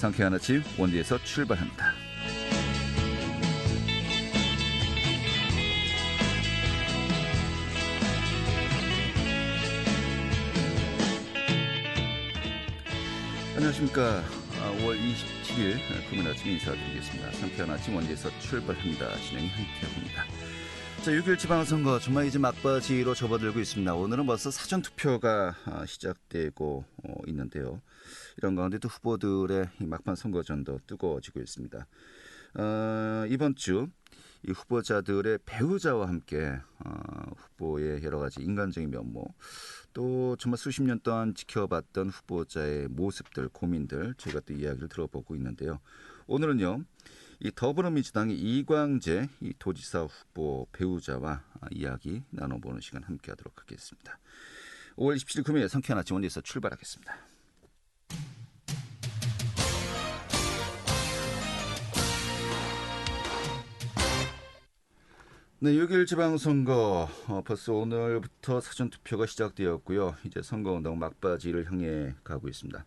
상쾌한 아침 원디에서 출발합니다. 안녕하십니까. 5월 27일 금요일 아침 인사드리겠습니다. 상쾌한 아침 원디에서 출발합니다. 진행이 한태호입니다. 자, 6일 지방선거 정말 이제 막바지로 접어들고 있습니다. 오늘은 벌써 사전투표가 아, 시작되고 어, 있는데요. 이런 가운데도 후보들의 막판 선거전도 뜨거워지고 있습니다. 어, 이번 주 이 후보자들의 배우자와 함께 어, 후보의 여러 가지 인간적인 면모 또 정말 수십 년 동안 지켜봤던 후보자의 모습들 고민들 저희가 또 이야기를 들어보고 있는데요. 오늘은요. 이 더불어민주당의 이광재 이 도지사 후보 배우자와 이야기 나눠보는 시간 함께하도록 하겠습니다. 5월 27일 금요일 성쾌한 아침 원에서 출발하겠습니다. 네, 6일 지방선거 어, 벌써 오늘부터 사전투표가 시작되었고요. 이제 선거운동 막바지를 향해 가고 있습니다.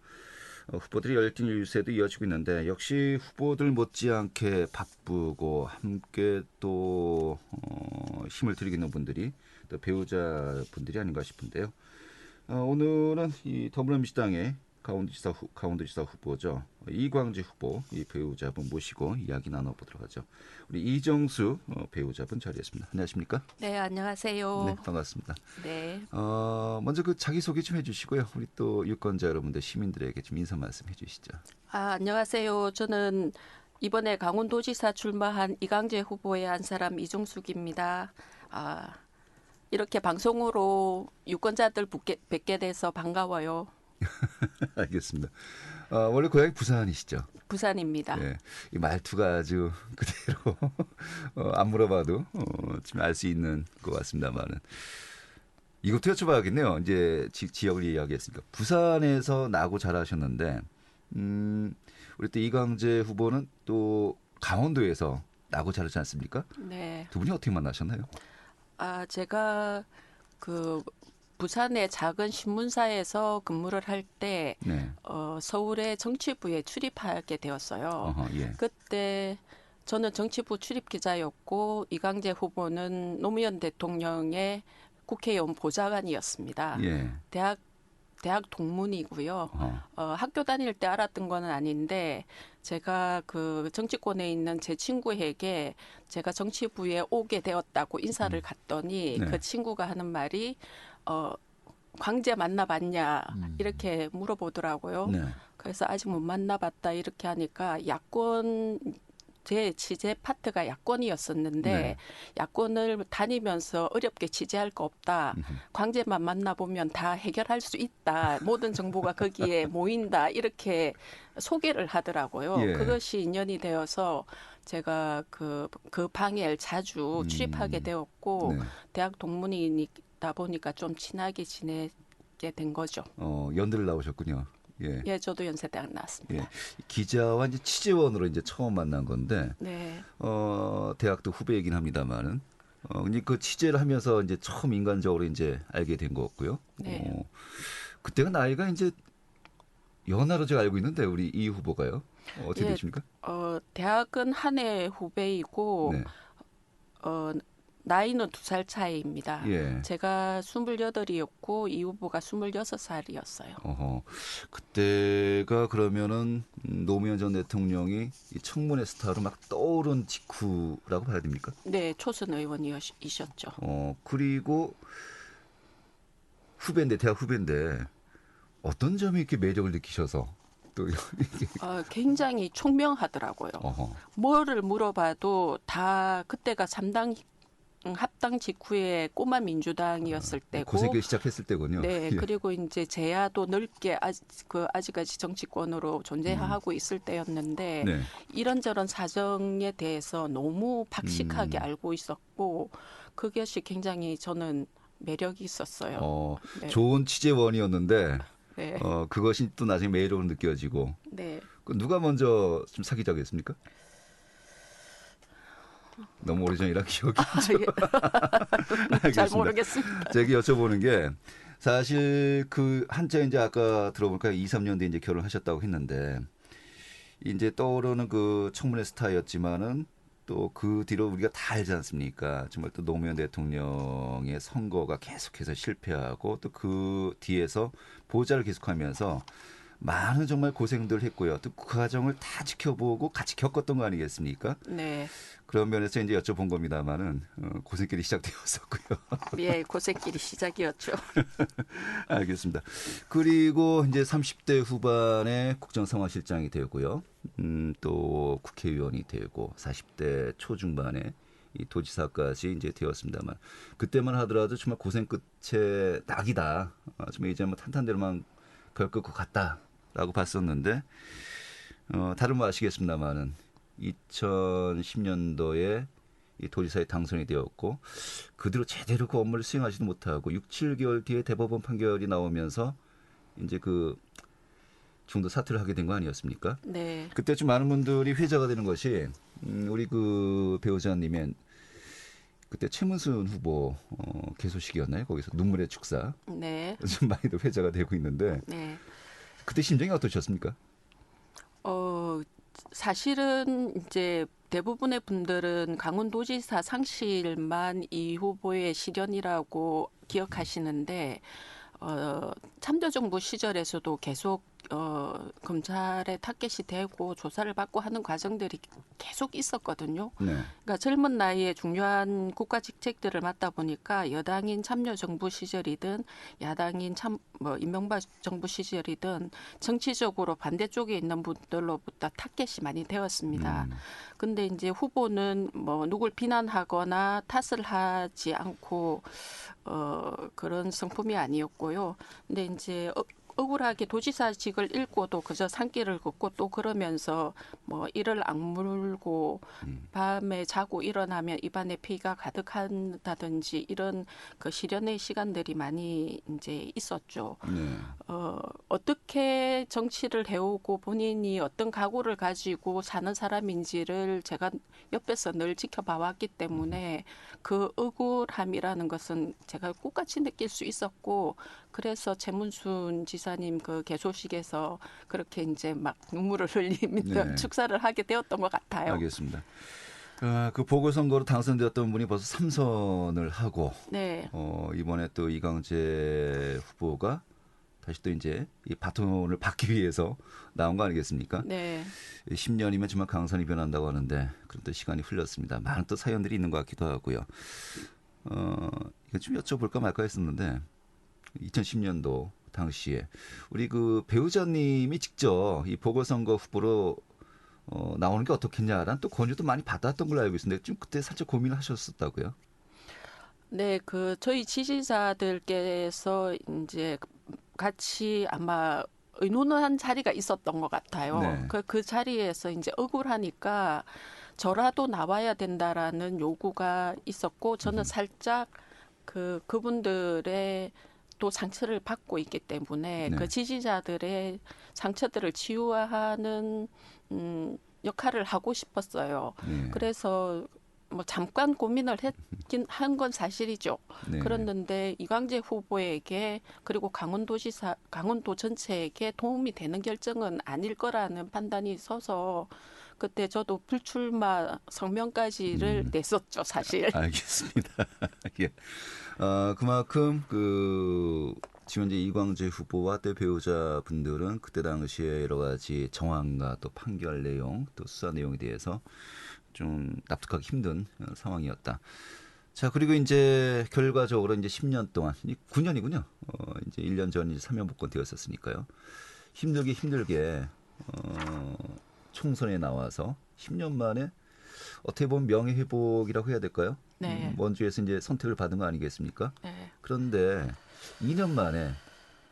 어, 후보들이 열띤 유세도 이어지고 있는데 역시 후보들 못지않게 바쁘고 함께 또 어, 힘을 들이는 분들이 또 배우자 분들이 아닌가 싶은데요. 어, 오늘은 이 더불어민주당의 강원도지사, 후, 강원도지사 후보죠. 이광재 후보, 이 배우자분 모시고 이야기 나눠보도록 하죠. 우리 이정수 어, 배우자분 자리했습니다. 안녕하십니까? 네, 안녕하세요. 네, 반갑습니다. 네. 어, 먼저 그 자기소개 좀 해주시고요. 우리 또 유권자 여러분들, 시민들에게 좀 인사 말씀 해주시죠. 아, 안녕하세요. 저는 이번에 강원도지사 출마한 이광재 후보의 한 사람 이종숙입니다. 아, 이렇게 방송으로 유권자들 뵙게, 뵙게 돼서 반가워요. 알겠습니다. 어, 원래 고향이 부산이시죠? 부산입니다. 네. 이 말투가 아주 그대로 어, 안 물어봐도 어, 지금 알 수 있는 것 같습니다만은 이것도 여쭤봐야겠네요. 이제 지, 역을 이야기했으니까 부산에서 나고 자라셨는데 음, 우리 또 이광재 후보는 또 강원도에서 나고 자랐지 않습니까? 네. 두 분이 어떻게 만나셨나요? 아, 제가 그 부산의 작은 신문사에서 근무를 할 때, 네. 어, 서울의 정치부에 출입하게 되었어요. 어허, 예. 그때 저는 정치부 출입 기자였고 이광재 후보는 노무현 대통령의 국회의원 보좌관이었습니다. 예. 대학 대학 동문이고요. 어. 어, 학교 다닐 때 알았던 거는 아닌데 제가 그 정치권에 있는 제 친구에게 제가 정치부에 오게 되었다고 인사를 갔더니 네. 그 친구가 하는 말이 어 광재 만나봤냐 이렇게 물어보더라고요. 네. 그래서 아직 못 만나봤다 이렇게 하니까 야권 제 취재 파트가 야권이었었는데 네. 야권을 다니면서 어렵게 취재할 거 없다. 광재만 만나보면 다 해결할 수 있다. 모든 정보가 거기에 모인다. 이렇게 소개를 하더라고요. 예. 그것이 인연이 되어서 제가 그, 그 방에 자주 음. 출입하게 되었고 네. 대학 동문이 다 보니까 좀 친하게 지내게 된 거죠. 어, 연대를 나오셨군요. 예. 예, 저도 연세대학 나왔습니다. 예. 기자와 이제 취재원으로 이제 처음 만난 건데, 네. 어, 대학도 후배이긴 합니다만은, 어, 근데 그 취재를 하면서 이제 처음 인간적으로 이제 알게 된 거였고요. 네. 어, 그때가 나이가 이제 연하로 제가 알고 있는데, 우리 이 후보가요. 어, 어떻게 예. 되십니까? 어, 대학은 한 해 후배이고 네. 어, 나이는 두 살 차이입니다. 예. 제가 28이었고 이 후보가 26살이었어요. 어허. 그때가 그러면은 음, 노무현 전 대통령이 이 청문회 스타로 막 떠오른 직후라고 봐야 됩니까? 네, 초선 의원이셨죠. 어, 그리고 후배인데, 대학 후배인데, 어떤 점이 이렇게 매력을 느끼셔서 또, 어, 굉장히 총명하더라고요. 어허. 뭐를 물어봐도 다 그때가 삼당 음, 합당 직후에 꼬마 민주당이었을 때고 고생을 시작했을 때군요. 네, 예. 그리고 이제 제야도 넓게 아직 그 아직까지 정치권으로 존재하고 있을 때였는데 네. 이런저런 사정에 대해서 너무 박식하게 음. 알고 있었고 그것이 굉장히 저는 매력이 있었어요. 어, 네. 좋은 취재원이었는데, 네, 어, 그것이 또 나중에 매력으로 느껴지고, 네. 그 누가 먼저 좀 사귀자고 했습니까? 너무 오래전이라 기억이 아, 예. 잘. 모르겠습니다. 제가 여쭤보는 게 사실 그 한자 이제 아까 들어보니까 2, 3년 뒤에 이제 결혼하셨다고 했는데 이제 떠오르는 그 청문회 스타였지만은 또 그 뒤로 우리가 다 알지 않습니까? 정말 또 노무현 대통령의 선거가 계속해서 실패하고 또 그 뒤에서 보좌를 계속하면서 많은 정말 고생들 했고요. 또 그 과정을 다 지켜보고 같이 겪었던 거 아니겠습니까? 네. 그런 면에서 이제 여쭤본 겁니다만은 어, 고생길이 시작되었었고요. 예, 고생길이 시작이었죠. 알겠습니다. 그리고 이제 30대 후반에 국정상황실장이 되고요. 음, 또 국회의원이 되고 40대 초중반에 이 도지사까지 이제 되었습니다만 그때만 하더라도 정말 고생 끝에 낙이다. 어, 정말 이제 뭐 탄탄대로만 겪을 것 같다 라고 봤었는데 어, 다른 거 아시겠습니다만은 2010년도에 이 도지사에 당선이 되었고 그 뒤로 제대로 그 업무를 수행하지도 못하고 6, 7개월 뒤에 대법원 판결이 나오면서 이제 그 중도 사퇴를 하게 된 거 아니었습니까? 네. 그때 좀 많은 분들이 회자가 되는 것이 음, 우리 그 배우자님의 그때 최문순 후보 어, 개소식이었나요? 거기서 눈물의 축사 네. 좀 많이도 회자가 되고 있는데 네. 그때 심정이 어떠셨습니까? 어, 사실은 이제 대부분의 분들은 강원도지사 상실만 이 후보의 실현이라고 기억하시는데 어, 참여정부 시절에서도 계속 어, 검찰에 타겟이 되고 조사를 받고 하는 과정들이 계속 있었거든요. 네. 그러니까 젊은 나이에 중요한 국가 직책들을 맡다 보니까 여당인 참여 정부 시절이든 야당인 참뭐 이명박 정부 시절이든 정치적으로 반대쪽에 있는 분들로부터 타겟이 많이 되었습니다. 음, 근데 이제 후보는 뭐 누굴 비난하거나 탓을 하지 않고 어 그런 성품이 아니었고요. 근데 이제 어, 억울하게 도지사직을 잃고 도 그저 산길을 걷고 또 그러면서 뭐 이를 악물고 음. 밤에 자고 일어나면 입안에 피가 가득한다든지 이런 그 실연의 시간들이 많이 이제 있었죠. 네. 어, 어떻게 정치를 해오고 본인이 어떤 각오를 가지고 사는 사람인지를 제가 옆에서 늘 지켜봐 왔기 때문에 그 억울함이라는 것은 제가 똑같이 느낄 수 있었고 그래서 최문순 지사님 그 개소식에서 그렇게 이제 막 눈물을 흘리면서 네. 축사를 하게 되었던 것 같아요. 알겠습니다. 아, 그 보궐선거로 당선되었던 분이 벌써 삼선을 하고 네, 어, 이번에 또 이강재 후보가 다시 또 이제 이 바톤을 받기 위해서 나온 거 아니겠습니까? 네, 10년이면 정말 강선이 변한다고 하는데 그런 또 시간이 흘렀습니다. 많은 또 사연들이 있는 것 같기도 하고요. 어, 이거 좀 여쭤볼까 말까 했었는데 2010년도 당시에 우리 그 배우자님이 직접 이 보궐선거 후보로 어, 나오는 게 어떻겠냐라는 또 권유도 많이 받았던 걸로 알고 있는데 좀 그때 살짝 고민을 하셨었다고요. 네, 그 저희 지지자들께서 이제 같이 아마 의논한 자리가 있었던 것 같아요. 네. 그, 그 자리에서 이제 억울하니까 저라도 나와야 된다라는 요구가 있었고 저는 살짝 그 그분들의 또 상처를 받고 있기 때문에 네. 그 지지자들의 상처들을 치유하는 음, 역할을 하고 싶었어요. 네. 그래서 뭐 잠깐 고민을 했긴 한 건 사실이죠. 네. 그랬는데 이광재 후보에게 그리고 강원도지사 강원도 전체에게 도움이 되는 결정은 아닐 거라는 판단이 서서 그때 저도 불출마 성명까지를 음. 냈었죠, 사실. 알겠습니다. 예. 어, 그만큼 그 지금 이제 이광재 후보와 때 배우자 분들은 그때 당시에 여러 가지 정황과 또 판결 내용 또 수사 내용에 대해서 좀 납득하기 힘든 어, 상황이었다. 자 그리고 이제 결과적으로 이제 10년 동안 이 9년이군요. 어, 이제 1년 전 이제 사면 복권 되었었으니까요. 힘들게 힘들게 어, 총선에 나와서 10년 만에 어떻게 보면 명예 회복이라고 해야 될까요? 네. 음, 원주에서 이제 선택을 받은 거 아니겠습니까? 네. 그런데 2년 만에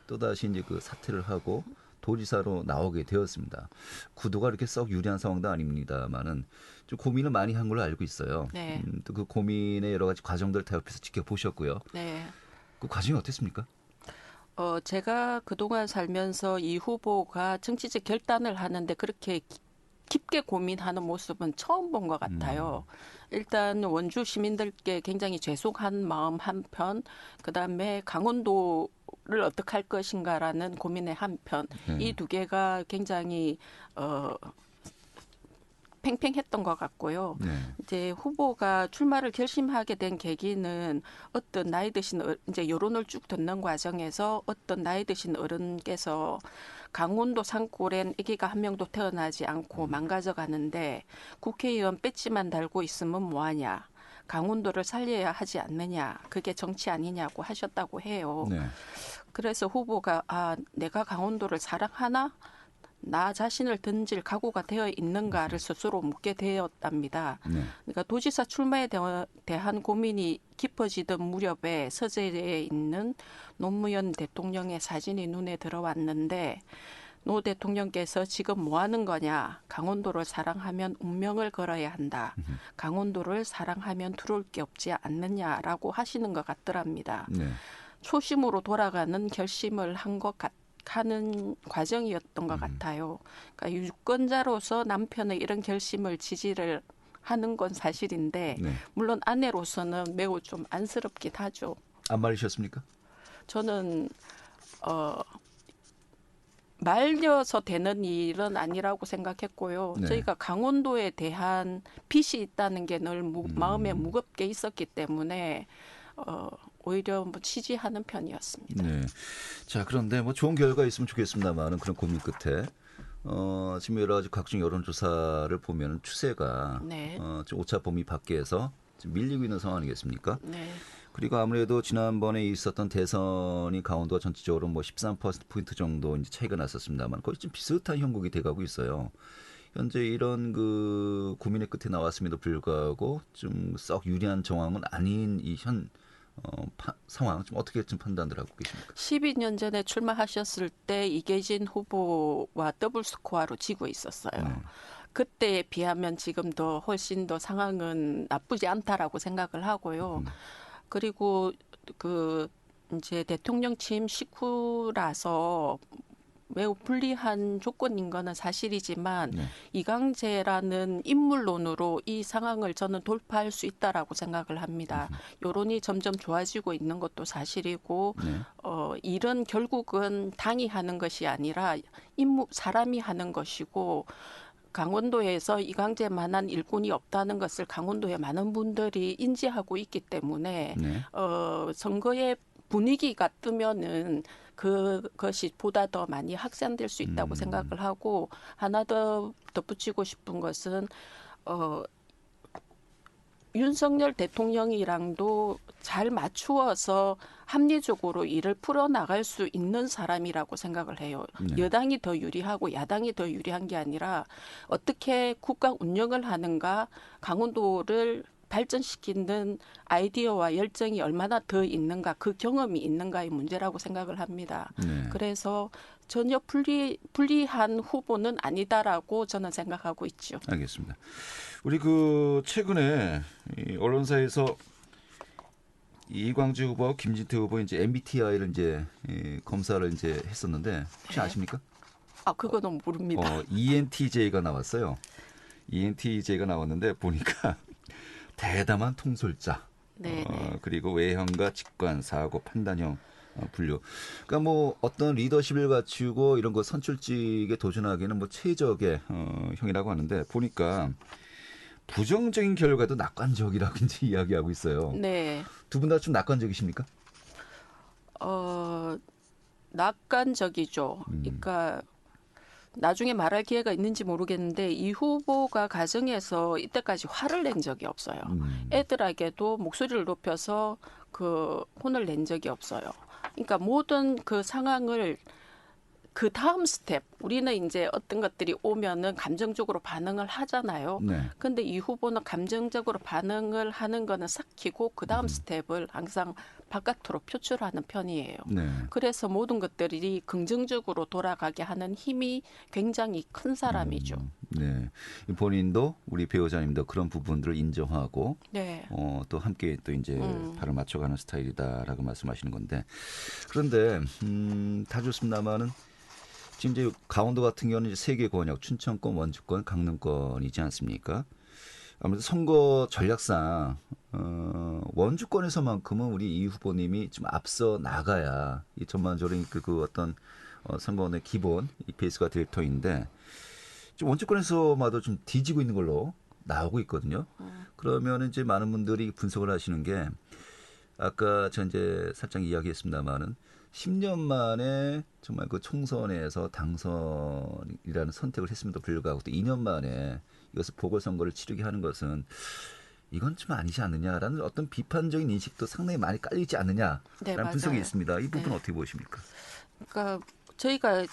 또 다시 이제 그 사퇴를 하고 도지사로 나오게 되었습니다. 구도가 이렇게 썩 유리한 상황도 아닙니다만은 좀 고민을 많이 한 걸로 알고 있어요. 네. 음, 또 그 고민의 여러 가지 과정들 다 옆에서 지켜보셨고요. 네. 그 과정이 어땠습니까? 어, 제가 그동안 살면서 이 후보가 정치적 결단을 하는데 그렇게 기- 깊게 고민하는 모습은 처음 본 것 같아요. 일단 원주 시민들께 굉장히 죄송한 마음 한편, 그 다음에 강원도 를 어떻게 할 것인가라는 고민의 한편, 네. 이두 개가 굉장히 어, 팽팽했던 것 같고요. 네. 이제 후보가 출마를 결심하게 된 계기는 어떤 나이 드신 어, 이제 여론을 쭉 듣는 과정에서 어떤 나이 드신 어른께서 강원도 산골엔 아기가 한 명도 태어나지 않고 망가져 가는데 국회의원 배지만 달고 있으면 뭐하냐. 강원도를 살려야 하지 않느냐. 그게 정치 아니냐고 하셨다고 해요. 네. 그래서 후보가 아 내가 강원도를 사랑하나 나 자신을 던질 각오가 되어 있는가를 스스로 묻게 되었답니다. 네. 그러니까 도지사 출마에 대- 대한 고민이 깊어지던 무렵에 서재에 있는 노무현 대통령의 사진이 눈에 들어왔는데 노 대통령께서 지금 뭐 하는 거냐? 강원도를 사랑하면 운명을 걸어야 한다. 강원도를 사랑하면 두려울 게 없지 않느냐라고 하시는 것 같더랍니다. 네. 초심으로 돌아가는 결심을 한 것 같. 하는 과정이었던 것 같아요. 그러니까 유권자로서 남편의 이런 결심을 지지를 하는 건 사실인데 네. 물론 아내로서는 매우 좀 안쓰럽긴 하죠. 안 말리셨습니까? 저는 어 말려서 되는 일은 아니라고 생각했고요. 네. 저희가 강원도에 대한 빚이 있다는 게늘 음. 마음에 무겁게 있었기 때문에 어 오히려 뭐 지지하는 편이었습니다. 네. 자, 그런데 뭐 좋은 결과 있으면 좋겠습니다만은 그런 고민 끝에 어, 지금 여러 가지 각종 여론조사를 보면 추세가 네. 어, 좀 오차 범위 밖에서 지금 밀리고 있는 상황 아니겠습니까? 네. 그리고 아무래도 지난번에 있었던 대선이 강원도가 전체적으로 뭐 13%포인트 정도 이제 차이가 났었습니다만 거의 좀 비슷한 형국이 돼가고 있어요. 현재 이런 그 고민의 끝에 나왔음에도 불구하고 좀 썩 유리한 정황은 아닌 이현 어, 파- 상황 좀 어떻게 좀 판단을 하고 계십니까? 12년 전에 출마하셨을 때 이계진 후보와 더블 스코어로 지고 있었어요. 네. 그때에 비하면 지금 더 훨씬 더 상황은 나쁘지 않다라고 생각을 하고요. 그리고 그 이제 대통령 취임 식후라서 매우 불리한 조건인 거는 사실이지만 네. 이강재라는 인물론으로 이 상황을 저는 돌파할 수 있다라고 생각을 합니다. 여론이 점점 좋아지고 있는 것도 사실이고 네. 어, 일은 결국은 당이 하는 것이 아니라 인무 사람이 하는 것이고 강원도에서 이강재만한 일꾼이 없다는 것을 강원도의 많은 분들이 인지하고 있기 때문에 네. 어, 선거의 분위기가 뜨면은 그것이 보다 더 많이 확산될 수 있다고 음. 생각을 하고 하나 더 덧붙이고 싶은 것은 어, 윤석열 대통령이랑도 잘 맞추어서 합리적으로 일을 풀어나갈 수 있는 사람이라고 생각을 해요. 네. 여당이 더 유리하고 야당이 더 유리한 게 아니라 어떻게 국가 운영을 하는가 강원도를 발전시키는 아이디어와 열정이 얼마나 더 있는가 그 경험이 있는가의 문제라고 생각을 합니다. 네. 그래서 전혀 불리 불리한 후보는 아니다라고 저는 생각하고 있죠. 알겠습니다. 우리 그 최근에 이 언론사에서 이광주 후보, 김진태 후보 이제 MBTI를 이제 이 검사를 이제 했었는데 혹시 네. 아십니까? 아 그거는 모릅니다. 어, ENTJ가 나왔어요. ENTJ가 나왔는데 보니까 대담한 통솔자. 네, 어, 네. 그리고 외형과 직관, 사고, 판단형 어, 분류. 그러니까 뭐 어떤 리더십을 갖추고 이런 거 선출직에 도전하기에는 뭐 최적의 어, 형이라고 하는데 보니까 부정적인 결과도 낙관적이라고 이제 이야기하고 있어요. 네. 두 분 다 좀 낙관적이십니까? 어 낙관적이죠. 음. 그러니까 나중에 말할 기회가 있는지 모르겠는데 이 후보가 가정에서 이때까지 화를 낸 적이 없어요. 음. 애들에게도 목소리를 높여서 그 혼을 낸 적이 없어요. 그러니까 모든 그 상황을 그 다음 스텝 우리는 이제 어떤 것들이 오면은 감정적으로 반응을 하잖아요. 네. 근데 이 후보는 감정적으로 반응을 하는 거는 삭히고 그 음. 다음 스텝을 항상 바깥으로 표출하는 편이에요. 네. 그래서 모든 것들이 긍정적으로 돌아가게 하는 힘이 굉장히 큰 사람이죠. 네. 본인도 우리 배우자님도 그런 부분들을 인정하고 네. 어, 또 함께 또 이제 음. 발을 맞춰가는 스타일이다라고 말씀하시는 건데 그런데 음, 다 좋습니다만은 지금 이제 강원도 같은 경우는 이제 세개 권역 춘천권, 원주권, 강릉권이지 않습니까? 아무래도 선거 전략상 어, 원주권에서만큼은 우리 이 후보님이 좀 앞서 나가야 이 전반적으로 그, 그 어떤 어, 선거의 기본 이 베이스가 될 터인데 좀 원주권에서마도 좀 뒤지고 있는 걸로 나오고 있거든요. 그러면 이제 많은 분들이 분석을 하시는 게 아까 전 이제 살짝 이야기했습니다만은 10년 만에 정말 그 총선에서 당선이라는 선택을 했음에도 불구하고 또 2년 만에 이것을 보궐선거를 치르게 하는 것은 이건 좀 아니지 않느냐라는 어떤 비판적인 인식도 상당히 많이 깔리지 않느냐라는 네, 분석이. 있습니다. 이 부분 네. 어떻게 보십니까? 그러니까 저희가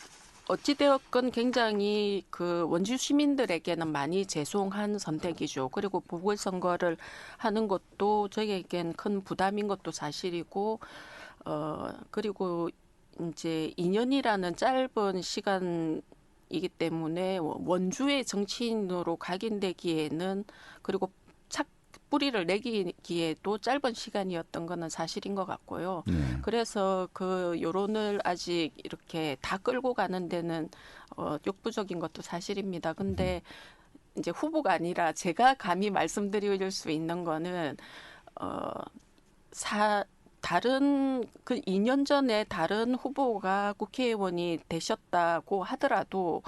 어찌되었건 굉장히 그 원주 시민들에게는 많이 죄송한 선택이죠. 그리고 보궐선거를 하는 것도 저희에겐 큰 부담인 것도 사실이고, 어, 그리고 이제 2년이라는 짧은 시간이기 때문에 원주의 정치인으로 각인되기에는 그리고 착 뿌리를 내기에도 짧은 시간이었던 거는 사실인 것 같고요. 네. 그래서 그 여론을 아직 이렇게 다 끌고 가는 데는 어, 역부족인 것도 사실입니다. 근데 이제 후보가 아니라 제가 감히 말씀드릴 수 있는 거는 어, 사 다른 그 2년 전에 다른 후보가 국회의원이 되셨다고 하더라도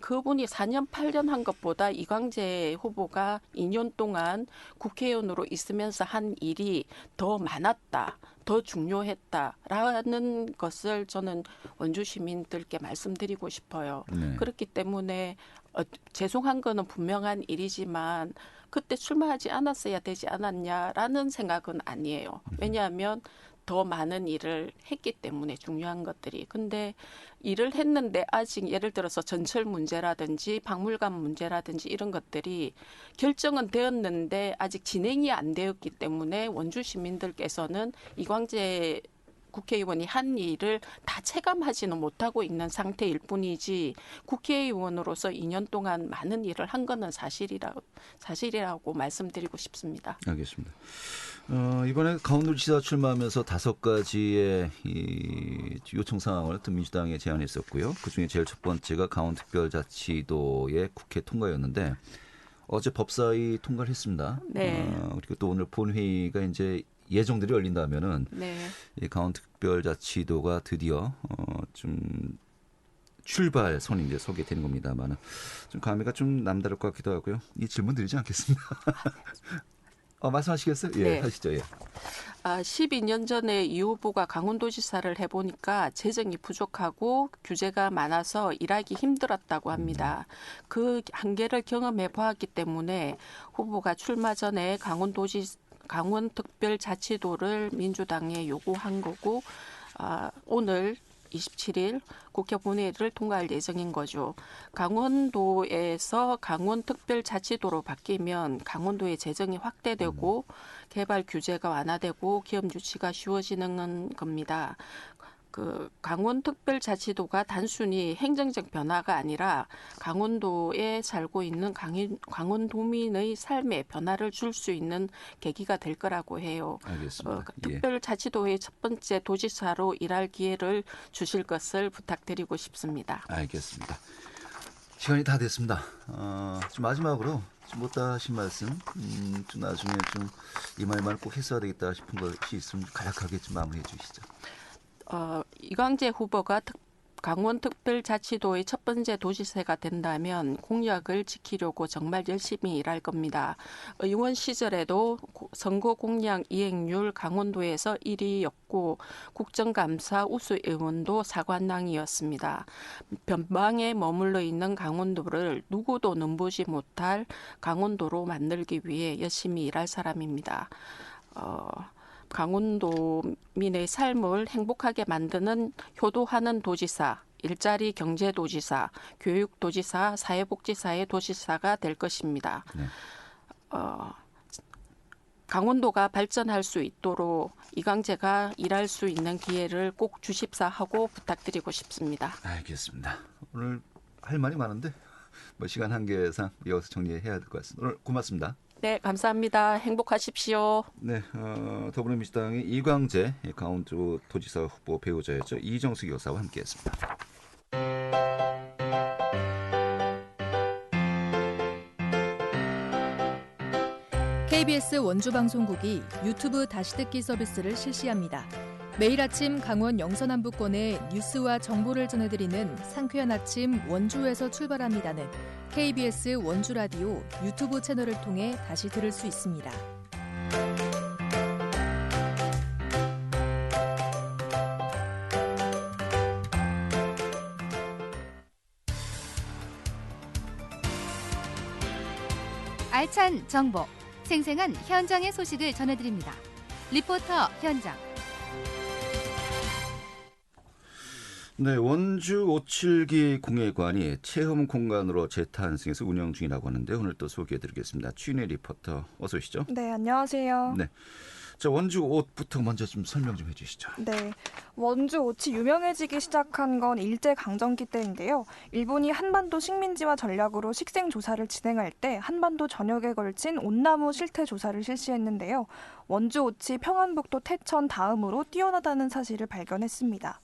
그분이 4년 8년 한 것보다 이광재 후보가 2년 동안 국회의원으로 있으면서 한 일이 더 많았다. 더 중요했다라는 것을 저는 원주 시민들께 말씀드리고 싶어요. 네. 그렇기 때문에 어, 죄송한 거는 분명한 일이지만 그때 출마하지 않았어야 되지 않았냐라는 생각은 아니에요. 왜냐하면 더 많은 일을 했기 때문에 중요한 것들이. 근데 일을 했는데 아직 예를 들어서 전철 문제라든지 박물관 문제라든지 이런 것들이 결정은 되었는데 아직 진행이 안 되었기 때문에 원주 시민들께서는 이광재 국회의원이 한 일을 다 체감하지는 못하고 있는 상태일 뿐이지 국회의원으로서 2년 동안 많은 일을 한 거는 사실이라고 사실이라고 말씀드리고 싶습니다. 알겠습니다. 어, 이번에 강원도지사 출마하면서 다섯 가지의 이 요청 사항을 또 민주당에 제안했었고요. 그 중에 제일 첫 번째가 강원특별자치도의 국회 통과였는데 어제 법사위 통과를 했습니다. 네. 어, 그리고 또 오늘 본회의가 이제 예정들이 열린다면은 네. 이 강원특별자치도가 드디어 어, 좀 출발선이 이제 서게 되는 겁니다만은 좀 감회가 좀 남다를 것 같기도 하고요. 이 질문 드리지 않겠습니다. 어, 말씀하시겠어요? 예, 네. 하시죠. 예. 아, 12년 전에 이 후보가 강원도지사를 해보니까 재정이 부족하고 규제가 많아서 일하기 힘들었다고 합니다. 그 한계를 경험해 보았기 때문에 후보가 출마 전에 강원도지 강원특별자치도를 민주당에 요구한 거고 아, 오늘 27일 국회 본회의를 통과할 예정인 거죠. 강원도에서 강원특별자치도로 바뀌면 강원도의 재정이 확대되고 개발 규제가 완화되고 기업 유치가 쉬워지는 겁니다. 그 강원특별자치도가 단순히 행정적 변화가 아니라 강원도에 살고 있는 강인, 강원도민의 삶에 변화를 줄 수 있는 계기가 될 거라고 해요. 알겠습니다. 어, 예. 특별자치도의 첫 번째 도지사로 일할 기회를 주실 것을 부탁드리고 싶습니다. 알겠습니다. 시간이 다 됐습니다. 어, 좀 마지막으로 좀 못다 하신 말씀, 음, 좀 나중에 좀 이 말만 꼭 했어야 되겠다 싶은 것이 있으면 간략하게 좀 마무리해 주시죠. 어, 이광재 후보가 특, 강원특별자치도의 첫 번째 도지사가 된다면 공약을 지키려고 정말 열심히 일할 겁니다. 의원 시절에도 고- 선거 공약 이행률 강원도에서 1위였고 국정감사 우수 의원도 사관왕이었습니다. 변방에 머물러 있는 강원도를 누구도 넘보지 못할 강원도로 만들기 위해 열심히 일할 사람입니다. 어, 강원도민의 삶을 행복하게 만드는 효도하는 도지사, 일자리 경제 도지사, 교육 도지사, 사회복지사의 도지사가 될 것입니다. 네. 어, 강원도가 발전할 수 있도록 이광재가 일할 수 있는 기회를 꼭 주십사 하고 부탁드리고 싶습니다. 알겠습니다. 오늘 할 말이 많은데 뭐 시간 한계상 여기서 정리해야 될 것 같습니다. 오늘 고맙습니다. 네, 감사합니다. 행복하십시오. 네, 어, 더불어민주당의 이광재 강원도 도지사 후보 배우자였죠 이정숙 여사와 함께했습니다. KBS 원주방송국이 유튜브 다시 듣기 서비스를 실시합니다. 매일 아침 강원 영서남부권의 뉴스와 정보를 전해드리는 상쾌한 아침 원주에서 출발합니다는 KBS 원주 라디오 유튜브 채널을 통해 다시 들을 수 있습니다. 알찬 정보, 생생한 현장의 소식을 전해드립니다. 리포터 현장. 네, 원주 572 공예관이 체험 공간으로 재탄생해서 운영 중이라고 하는데 오늘 또 소개해드리겠습니다. 취인의 리포터 어서 오시죠. 네, 안녕하세요. 네. 자 원주 옷부터 먼저 좀 설명 좀 해주시죠. 네. 원주 옷이 유명해지기 시작한 건 일제 강점기 때인데요. 일본이 한반도 식민지화 전략으로 식생 조사를 진행할 때 한반도 전역에 걸친 온나무 실태 조사를 실시했는데요. 원주 옷이 평안북도 태천 다음으로 뛰어나다는 사실을 발견했습니다.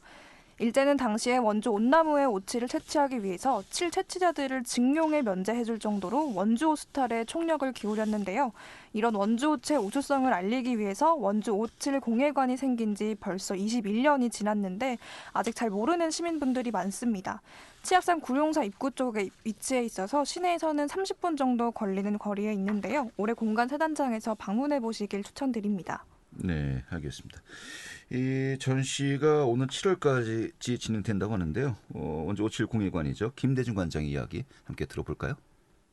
일제는 당시에 원주 온나무의 오치를 채취하기 위해서 칠 채취자들을 직용에 면제해줄 정도로 원주 오스탈에 총력을 기울였는데요. 이런 원주 오치의 우수성을 알리기 위해서 원주 오칠 공예관이 생긴 지 벌써 21년이 지났는데 아직 잘 모르는 시민분들이 많습니다. 치악산 구룡사 입구 쪽에 위치해 있어서 시내에서는 30분 정도 걸리는 거리에 있는데요. 올해 공간 세단장에서 방문해 보시길 추천드립니다. 네, 알겠습니다. 이 전시가 오늘 7월까지 진행된다고 하는데요. 어, 원주 57 공예관이죠. 김대중 관장 이야기 함께 들어볼까요?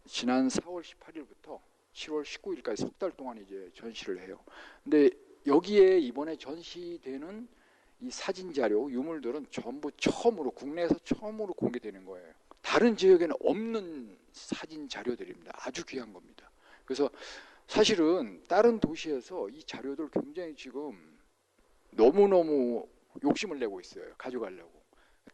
지난 4월 18일부터 7월 19일까지 석 달 동안 이제 전시를 해요. 근데 여기에 이번에 전시되는 이 사진 자료, 유물들은 전부 처음으로 국내에서 처음으로 공개되는 거예요. 다른 지역에는 없는 사진 자료들입니다. 아주 귀한 겁니다. 그래서 사실은 다른 도시에서 이 자료들 굉장히 지금 너무너무 욕심을 내고 있어요. 가져가려고.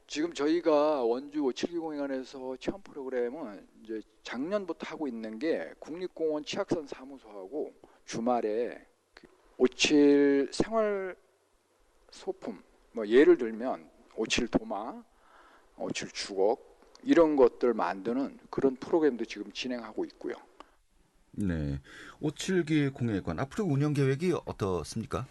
지금 저희가 원주 572공회관에서 체험 프로그램은 이제 작년부터 하고 있는 게 국립공원 치악산 사무소하고 주말에 그 오칠 생활 소품 뭐 예를 들면 오칠 도마, 오칠 주걱 이런 것들 만드는 그런 프로그램도 지금 진행하고 있고요. 네, 572 공예관 앞으로 운영 계획이 어떻습니까?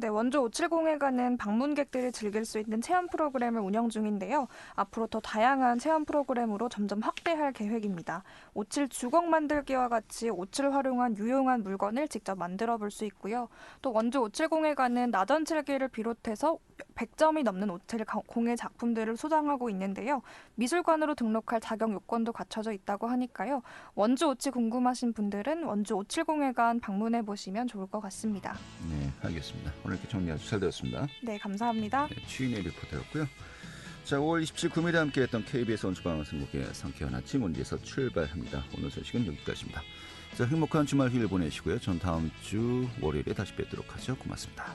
네, 원주 570회관은 방문객들이 즐길 수 있는 체험 프로그램을 운영 중인데요. 앞으로 더 다양한 체험 프로그램으로 점점 확대할 계획입니다. 57 주걱 만들기와 같이 57 활용한 유용한 물건을 직접 만들어 볼 수 있고요. 또 원주 570회관은 나전칠기를 비롯해서 100점이 넘는 57 공예 작품들을 소장하고 있는데요. 미술관으로 등록할 자격 요건도 갖춰져 있다고 하니까요. 원주 57 궁금하신 분들은 원주 570회관 방문해 보시면 좋을 것 같습니다. 네, 알겠습니다. 오늘 이렇게 정리 아주 잘 되었습니다. 네, 감사합니다. 네, 취인의 리포터였고요. 자, 5월 27일 금일에 함께했던 KBS 원주방송국의 상쾌한 아침 원지에서 출발합니다. 오늘 소식은 여기까지입니다. 자, 행복한 주말 휴일 보내시고요. 전 다음 주 월요일에 다시 뵙도록 하죠. 고맙습니다.